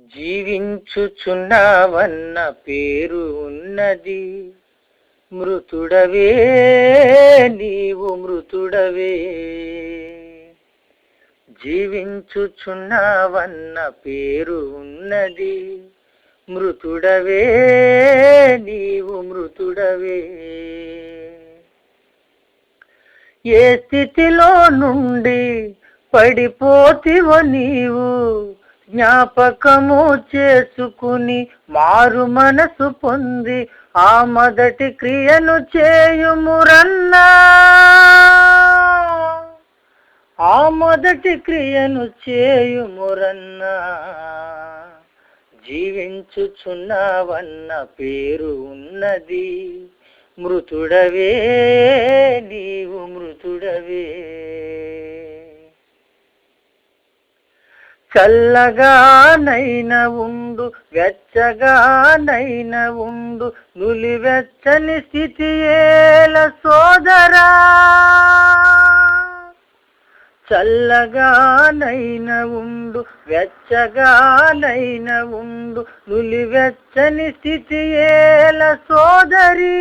జీవించుచున్నావన్న పేరు ఉన్నది. మృతుడవే నీవు మృతుడవే. జీవించుచున్నావన్న పేరు ఉన్నది. మృతుడవే నీవు మృతుడవే. ఏ స్థితిలో నుండి పడిపోతివో నీవు? జ్ఞాపకము చేసుకుని మారు మనసు పొంది ఆ మొదటి క్రియను చేయుమురన్నా ఆ మొదటి క్రియను చేయుమురన్నా జీవించుచున్నావన్న పేరు ఉన్నది. మృతుడవే నీవు మృతుడవే. చల్లగానైన ఉండు వెచ్చగానైన ఉండు నులివెచ్చని స్థితి ఏల సోదరా. చల్లగానైన ఉండు వెచ్చగానైన ఉండు నులివెచ్చని స్థితి ఏల సోదరి.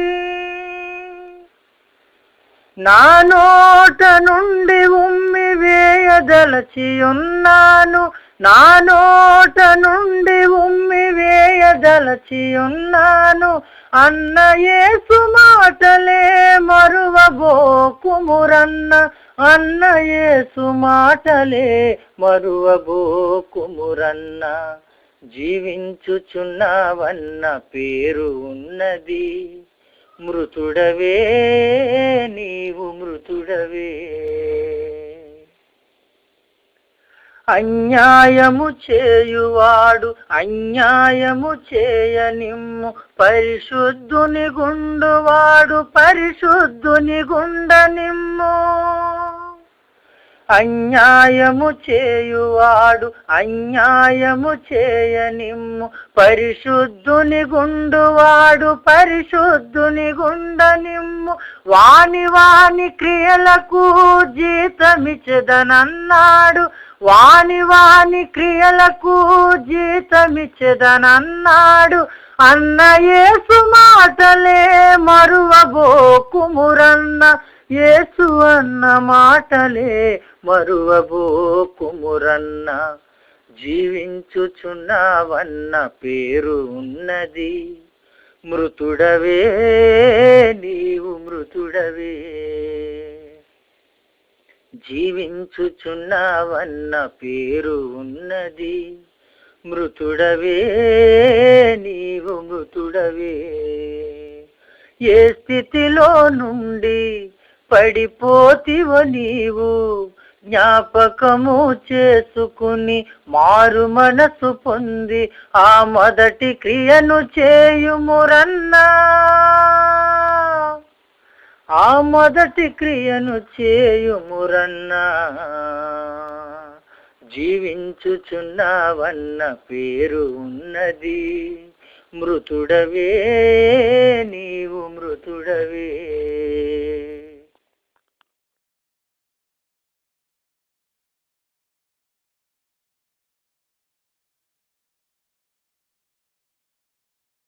నా నోట నుండి ఉమ్మి వేయదలచి ఉన్నాను నా నోట నుండి ఉమ్మి వేయదలచి ఉన్నాను. అన్న ఏసు మాటలే మరువబోకుమురన్న. అన్న ఏసు మాటలే మరువబోకుమురన్న. జీవించుచున్నావన్న పేరు ఉన్నది. మృతుడవే నీవు మృతుడవే. అన్యాయము చేయువాడు అన్యాయము చేయనిమ్ము. పరిశుద్ధుని గుండువాడు పరిశుద్ధుని గుండనిమ్ము. అన్యాయము చేయువాడు అన్యాయము చేయనిమ్ము. పరిశుద్ధుని గుండువాడు పరిశుద్ధుని గుండనిమ్ము. వాని వాని క్రియలకు జీతమిచ్చదనన్నాడు. వాని వాని క్రియలకు జీతమిచ్చదనన్నాడు. అన్న ఏసు మాటలే మరువబోకుమురన్న. యేసు అన్న మాటలే మరువబోకుమురన్న. జీవించుచున్నావన్న పేరు ఉన్నది. మృతుడవే నీ మృతుడవే జీవించుచున్నావన్న పేరు ఉన్నది. మృతుడవే నీవు మృతుడవే. ఏ స్థితిలో నుండి పడిపోతివో నీవు జ్ఞాపకము చేసుకుని మారు మనసు పొంది ఆ మొదటి క్రియను చేయుమురన్నా. ఆ మొదటి క్రియను చేయుమురన్నా. జీవించుచున్నావన్న పేరు ఉన్నది. మృతుడవే మృతుడవే